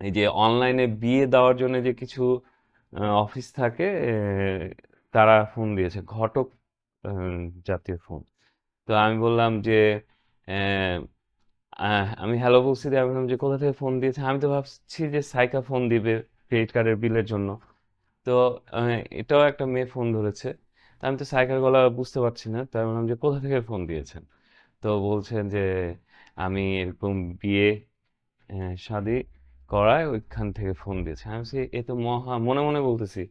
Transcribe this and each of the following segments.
এই যে অনলাইনে বিয়ে দেওয়ার জন্য যে কিছু অফিস থাকে তারা ফোন দিয়েছে, ঘটক জাতীয় ফোন তো আমি বললাম যে আমি হ্যালো বলছি আমি বললাম যে, কোথা থেকে ফোন দিয়েছে? আমি তো ভাবছি যে সাইকা ফোন দিবে ক্রেডিট কার্ডের বিলের জন্য। তো এটাও একটা মেয়ে ফোন ধরেছে। আমি তো সাইকার গলা বুঝতে পারছি না। তাই বললাম যে, কোথা থেকে ফোন দিয়েছেন? তো বলছেন যে, আমি এরকম বিয়ে শাদি করায় ওইখান থেকে ফোন দিয়েছে। আমি বলছি, এ তো মহা মনে মনে বলতেছি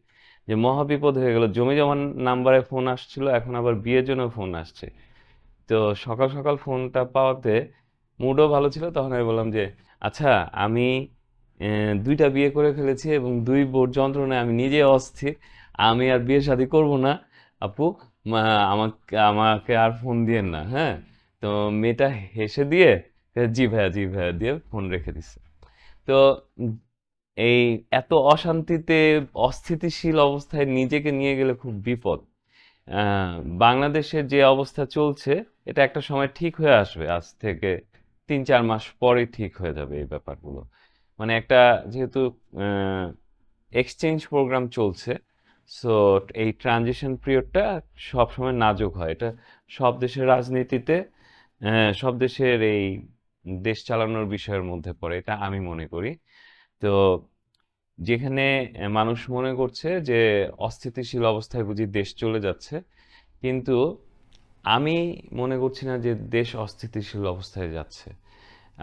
যে, মহা বিপদ হয়ে গেল। জমি জমার নাম্বারে ফোন আসছিল, এখন আবার বিয়ের জন্য ফোন আসছে। তো সকাল সকাল ফোনটা পাওয়াতে মুডও ভালো ছিল। তখন আমি বললাম যে আচ্ছা আমি দুইটা বিয়ে করে ফেলেছি এবং দুই বোর যন্ত্রণায় আমি নিজে অস্থির। আমি আর বিয়ে শাদী করব না। আপু আমাকে আমাকে আর ফোন দিয়েন না। হ্যাঁ? তো মেয়েটা হেসে দিয়ে, জি ভাইয়া জি ভাইয়া, দিয়ে ফোন রেখে দিচ্ছে তো এই এত অশান্তিতে, অস্থিতিশীল অবস্থায় নিজেকে নিয়ে গেলে খুব বিপদ। বাংলাদেশের যে অবস্থা চলছে, এটা একটা সময় ঠিক হয়ে আসবে। আজ থেকে তিন চার মাস পরে ঠিক হয়ে যাবে এই ব্যাপারগুলো। মানে একটা যেহেতু এক্সচেঞ্জ প্রোগ্রাম চলছে সো এই ট্রানজিশন পিরিয়ডটা সবসময় নাজুক হয়। এটা সব দেশের রাজনীতিতে সব দেশের এই দেশ চালানোর বিষয়ের মধ্যে পড়ে, এটা আমি মনে করি। তো যেখানে মানুষ মনে করছে যে অস্থিতিশীল অবস্থায় বুঝি দেশ চলে যাচ্ছে, কিন্তু আমি মনে করছি না যে দেশ অস্থিতিশীল অবস্থায় যাচ্ছে।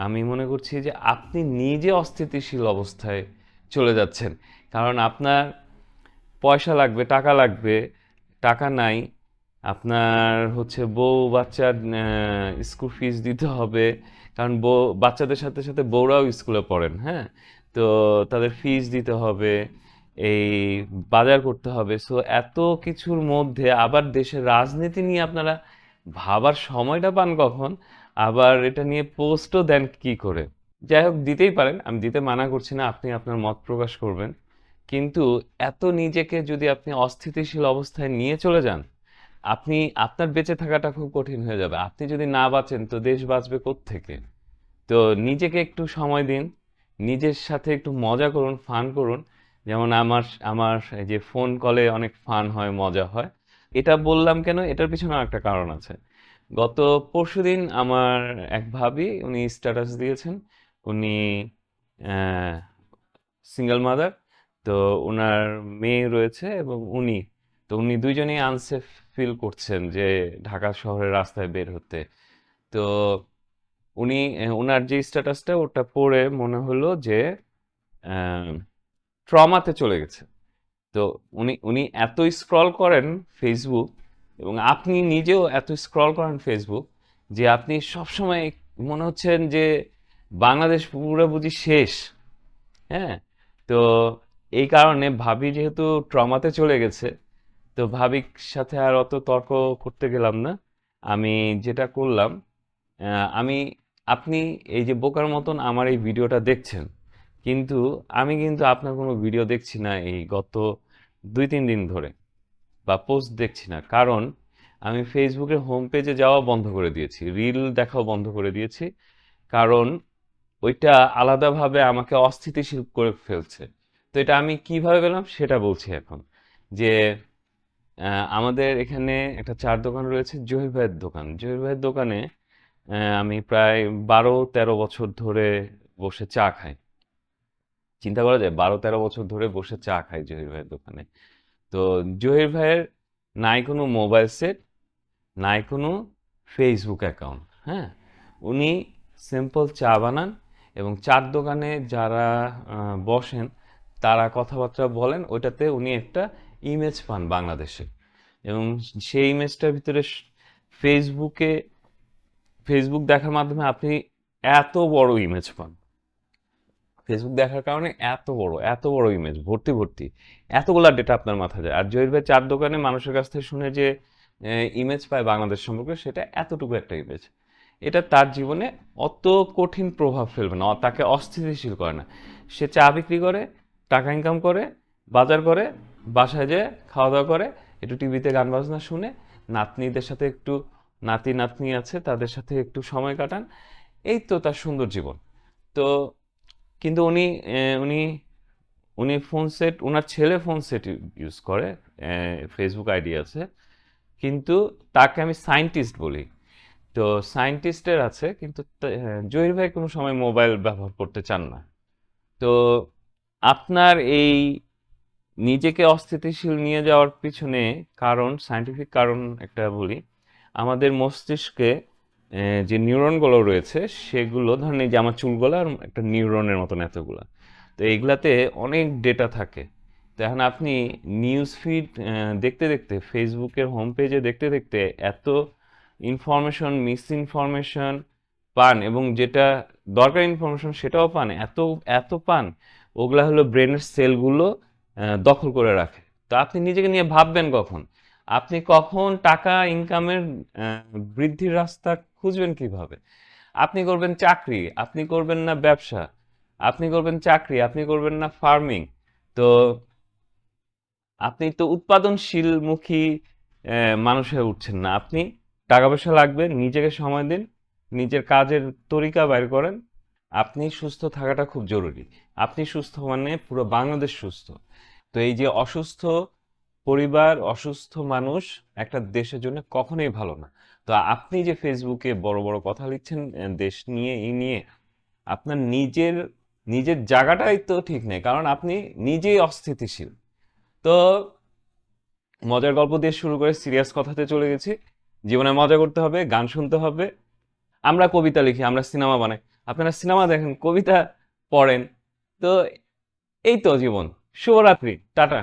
আমি মনে করছি যে আপনি নিজে অস্থিতিশীল অবস্থায় চলে যাচ্ছেন। কারণ আপনার পয়সা লাগবে, টাকা লাগবে, টাকা নাই আপনার হচ্ছে বউ বাচ্চার স্কুল ফিস দিতে হবে। কারণ বউ, বাচ্চাদের সাথে সাথে বউরাও স্কুলে পড়েন হ্যাঁ? তো তাদের ফিস দিতে হবে, এই বাজার করতে হবে। সো এত কিছুর মধ্যে আবার দেশের রাজনীতি নিয়ে আপনারা ভাবার সময়টা পান কখন? আবার এটা নিয়ে পোস্টও দেন কি করে? যাই হোক, দিতেই পারেন। আমি দিতে মানা করছি না, আপনি আপনার মত প্রকাশ করবেন। কিন্তু এত নিজেকে যদি আপনি অস্থিতিশীল অবস্থায় নিয়ে চলে যান আপনি, আপনার বেঁচে থাকাটা খুব কঠিন হয়ে যাবে। আপনি যদি না বাঁচেন, তো দেশ বাঁচবে থেকে তো নিজেকে একটু সময় দিন, নিজের সাথে একটু মজা করুন ফান করুন। যেমন আমার আমার এই যে ফোন কলে অনেক ফান হয়, মজা হয়। এটা বললাম কেন? এটার পিছনে একটা কারণ আছে। গত পরশুদিন আমার এক ভাবি, উনি স্ট্যাটাস দিয়েছেন। উনি সিঙ্গেল মাদার তো ওনার মেয়ে রয়েছে এবং উনি তো উনি দুইজনেই আনসেফ ফিল করছেন যে ঢাকা শহরের রাস্তায় বের হতে। তো উনি ওনার যে স্ট্যাটাসটা ওটা পড়ে মনে হলো যে ট্রমাতে চলে গেছে। তো উনি উনি এত স্ক্রল করেন ফেসবুক এবং আপনি নিজেও এত স্ক্রল করেন ফেসবুক যে আপনি সবসময় মনে হচ্ছেন যে বাংলাদেশ পুরো বুঝি শেষ। হ্যাঁ? তো এই কারণে ভাবি যেহেতু ট্রমাতে চলে গেছে তো ভাবিক সাথে আর অত তর্ক করতে গেলাম না। আমি যেটা করলাম আমি, আপনি এই যে বোকার মতন আমার এই ভিডিওটা দেখছেন, কিন্তু আমি কিন্তু আপনার কোনো ভিডিও দেখছি না এই গত দুই, তিন দিন ধরে বা পোস্ট দেখছি না। কারণ আমি ফেসবুকের হোম পেজে যাওয়া বন্ধ করে দিয়েছি রিল দেখাও বন্ধ করে দিয়েছি। কারণ ওইটা আলাদাভাবে আমাকে অস্থিতিশীল করে ফেলছে। তো এটা আমি কীভাবে পেলাম সেটা বলছি এখন। যে আমাদের এখানে একটা চার দোকান রয়েছে জহির ভাইয়ের দোকান। জহির ভাইয়ের দোকানে আমি প্রায় বারো, তেরো বছর ধরে বসে চা খাই। চিন্তা করা যায়, বারো, তেরো বছর ধরে বসে চা খাই জহির ভাইয়ের দোকানে। তো জহির ভাইয়ের নাই কোনো মোবাইল সেট, নাই কোনো ফেসবুক অ্যাকাউন্ট হ্যাঁ? উনি সিম্পল চা বানান এবং চার দোকানে যারা বসেন, তারা কথাবার্তা বলেন, ওইটাতে উনি একটা ইমেজ পান বাংলাদেশে। এবং সেই ইমেজটার ভিতরে ফেসবুকে ফেসবুক দেখার মাধ্যমে আপনি এত বড় ইমেজ পান। ফেসবুক দেখার কারণে এত বড় এত বড় ইমেজ ভর্তি ভর্তি। এতগুলা ডেটা আপনার মাথায় যায়। আর জহির ভাই চার দোকানে মানুষের কাছ থেকে শুনে যে ইমেজ পায় বাংলাদেশ সম্পর্কে, সেটা এতটুকু একটা ইমেজ এটা তার জীবনে অত কঠিন প্রভাব ফেলবে না, তাকে অস্থিতিশীল করে না। সে চা বিক্রি করে, টাকা ইনকাম করে, বাজার করে বাসায় যেয়ে খাওয়া দাওয়া করে, একটু টিভিতে গান বাজনা শুনে, নাতনিদের সাথে একটু, নাতি, নাতনি আছে, তাদের সাথে একটু সময় কাটান। এই তো তার সুন্দর জীবন। তো কিন্তু উনি উনি উনি ফোন সেট ওনার ছেলে ফোন সেট ইউজ করে ফেসবুক আইডি আছে। কিন্তু তাকে আমি সায়েন্টিস্ট বলি। তো সায়েন্টিস্টের আছে, কিন্তু জহির ভাই কোনো সময় মোবাইল ব্যবহার করতে চান না। তো আপনার এই নিজেকে অস্থিতিশীল নিয়ে যাওয়ার পিছনে কারণ সায়েন্টিফিক কারণ একটা বলি, আমাদের মস্তিষ্কে যে নিউরনগুলো রয়েছে, সেগুলো ধরেন এই যে আমার চুলগুলো আর একটা নিউরনের মতন এতগুলা। তো এইগুলাতে অনেক ডেটা থাকে। তো এখন আপনি নিউজ ফিড দেখতে দেখতে ফেসবুকের হোম পেজে দেখতে দেখতে এত ইনফরমেশন মিস ইনফরমেশন পান এবং যেটা দরকার ইনফরমেশন সেটাও পান, এত এত পান, ওগুলা হলো ব্রেনের সেলগুলো দখল করে রাখে। তো আপনি নিজেকে নিয়ে ভাববেন কখন? আপনি কখন টাকা ইনকামের বৃদ্ধির রাস্তা খুঁজবেন কীভাবে? আপনি করবেন চাকরি, আপনি করবেন না ব্যবসা, আপনি করবেন চাকরি, আপনি করবেন না ফার্মিং তো আপনি তো উৎপাদনশীলমুখী মানুষ হয়ে উঠছেন না। আপনি টাকা পয়সা লাগবে, নিজেকে সময় দিন, নিজের কাজের তরিকা বাইর করেন আপনি সুস্থ থাকাটা খুব জরুরি। আপনি সুস্থ মানে পুরো বাংলাদেশ সুস্থ। তো এই যে অসুস্থ পরিবার, অসুস্থ মানুষ একটা দেশের জন্য কখনোই ভালো না। তো আপনি যে ফেসবুকে বড় বড় কথা লিখছেন দেশ নিয়ে, এই নিয়ে, আপনার নিজের নিজের জায়গাটাই তো ঠিক নেই, কারণ আপনি নিজেই অস্থিতিশীল। তো মজার গল্প দিয়ে শুরু করে সিরিয়াস কথাতে চলে গেছি। জীবনে মজা করতে হবে, গান শুনতে হবে। আমরা কবিতা লিখি, আমরা সিনেমা বানাই। আপনারা সিনেমা দেখেন কবিতা পড়েন তো এই তো জীবন। শুভরাত্রি টাটা।